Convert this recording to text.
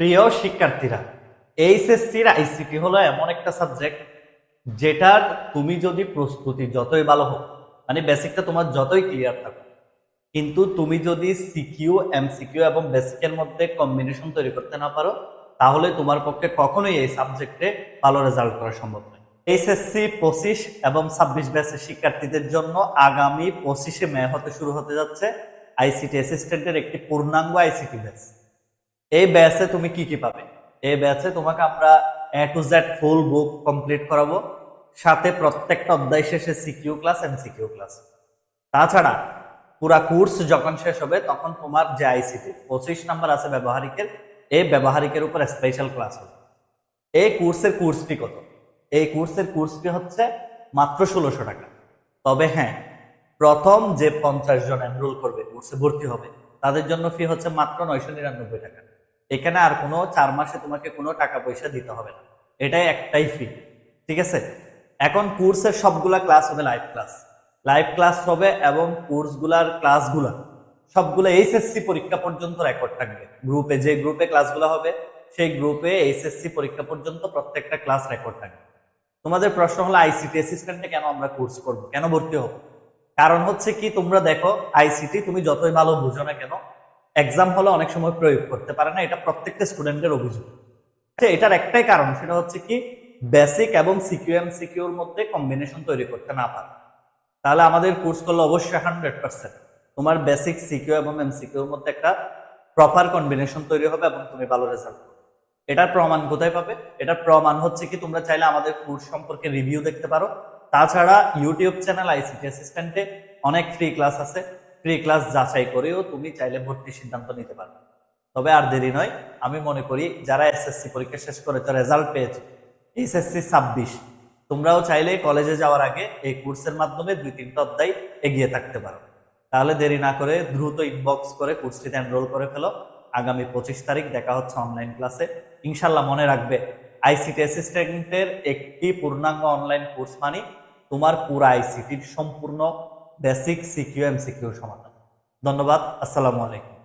প্রিয় শিক্ষার্থীরা এইচএসসির আইসিটি হলো এমন একটা সাবজেক্ট যেটার তুমি যদি প্রস্তুতি যতই ভালো হোক মানে বেসিকটা তোমার যতই ক্লিয়ার থাকো কিন্তু তুমি যদি সিকিউ এমসিকিউ এবং বেসিকের মধ্যে কম্বিনেশন তৈরি করতে না পারো, তাহলে তোমার পক্ষে কখনোই এই সাবজেক্টে ভালো রেজাল্ট করা সম্ভব নয়। এইচএসসি পঁচিশ এবং ছাব্বিশ ব্যাচের শিক্ষার্থীদের জন্য আগামী পঁচিশে মে হতে শুরু হতে যাচ্ছে আইসিটি অ্যাসিস্ট্যান্টের একটি পূর্ণাঙ্গ আইসিটি ব্যাচ এই ব্যাচে তুমি কি কি পাবে? এই ব্যাচে তোমাকে আমরা A to Z full book complete করাবো। সাথে প্রত্যেকটা অধ্যায় শেষে সিকিউ ক্লাস এমসিকিউ ক্লাস তাছাড়া পুরা কোর্স যখন শেষ হবে, তখন তোমার যে আইসিটি পঁচিশ নাম্বার আছে ব্যবহারিকের, এই ব্যবহারিকের উপর স্পেশাল ক্লাস হবে। এই কোর্সের কোর্স ফি কত? এই কোর্সের কোর্স ফি হচ্ছে মাত্র ষোলোশো টাকা। তবে হ্যাঁ প্রথম যে পঞ্চাশ জন এনরোল করবে কোর্সে ভর্তি হবে, তাদের জন্য ফি হচ্ছে মাত্র নয়শো নিরানব্বই টাকা। এখানে আর কোনো চার মাসে তোমাকে কোনো টাকা পয়সা দিতে হবে না। এটাই একটাই ফি ঠিক আছে? এখন কোর্সের সবগুলা ক্লাস হবে লাইভ ক্লাস লাইভ ক্লাস হবে এবং কোর্সগুলার ক্লাসগুলা সবগুলো এইচএসসি পরীক্ষা পর্যন্ত রেকর্ড থাকবে। গ্রুপে যে গ্রুপে ক্লাসগুলো হবে, সেই গ্রুপে এইচএসসি পরীক্ষা পর্যন্ত প্রত্যেকটা ক্লাস রেকর্ড থাকবে। তোমাদের প্রশ্ন হলো আইসিটি অ্যাসিস্ট্যান্টে কেন আমরা কোর্স করব? কেন ভর্তি হব? কারণ হচ্ছে কি, তোমরা দেখো আইসিটি তুমি যতই ভালো বুঝো না কেন এক্সাম হলে অনেক সময় প্রয়োগ করতে পারে না এটা প্রত্যেকটা স্টুডেন্টের অভিযোগ। আচ্ছা, এটার একটাই কারণ সেটা হচ্ছে কি বেসিক এবং সিকিউএম সিকিউর মধ্যে কম্বিনেশন তৈরি করতে না পারে। তাহলে আমাদের কোর্স করলে অবশ্যই হান্ড্রেড পার্সেন্ট তোমার বেসিক সিকিউ এবং এমসিকিউর মধ্যে একটা প্রপার কম্বিনেশন তৈরি হবে এবং তুমি ভালো রেজাল্ট করবে এটার প্রমাণ কোথায় পাবে? এটার প্রমাণ হচ্ছে কি তোমরা চাইলে আমাদের কোর্স সম্পর্কে রিভিউ দেখতে পারো। তাছাড়া ইউটিউব চ্যানেল আইসিটি অ্যাসিস্ট্যান্টে অনেক ফ্রি ক্লাস আছে। ফ্রি ক্লাস যাচাই করেও তুমি চাইলে ভর্তির সিদ্ধান্ত নিতে পারবে। তবে আর দেরি নয়, আমি মনে করি যারা এসএসসি পরীক্ষা শেষ করেছে রেজাল্ট পেয়েছে এসএসসি ছাব্বিশ, তোমরাও চাইলে কলেজে যাওয়ার আগে এই কোর্সের মাধ্যমে দুই তিনটা অধ্যায় এগিয়ে থাকতে পারো। তাহলে দেরি না করে দ্রুত ইনবক্স করে কোর্সটিতে এনরোল করে ফেলো। আগামী পঁচিশ তারিখ দেখা হচ্ছে অনলাইন ক্লাসে ইনশাল্লাহ মনে রাখবে আইসিটি অ্যাসিস্ট্যান্টের একটি পূর্ণাঙ্গ অনলাইন কোর্স মানে তোমার পুরো আইসিটির সম্পূর্ণ বেসিক সিকিউ এম সিকিউ সমাধান। ধন্যবাদ আসসালামু আলাইকুম।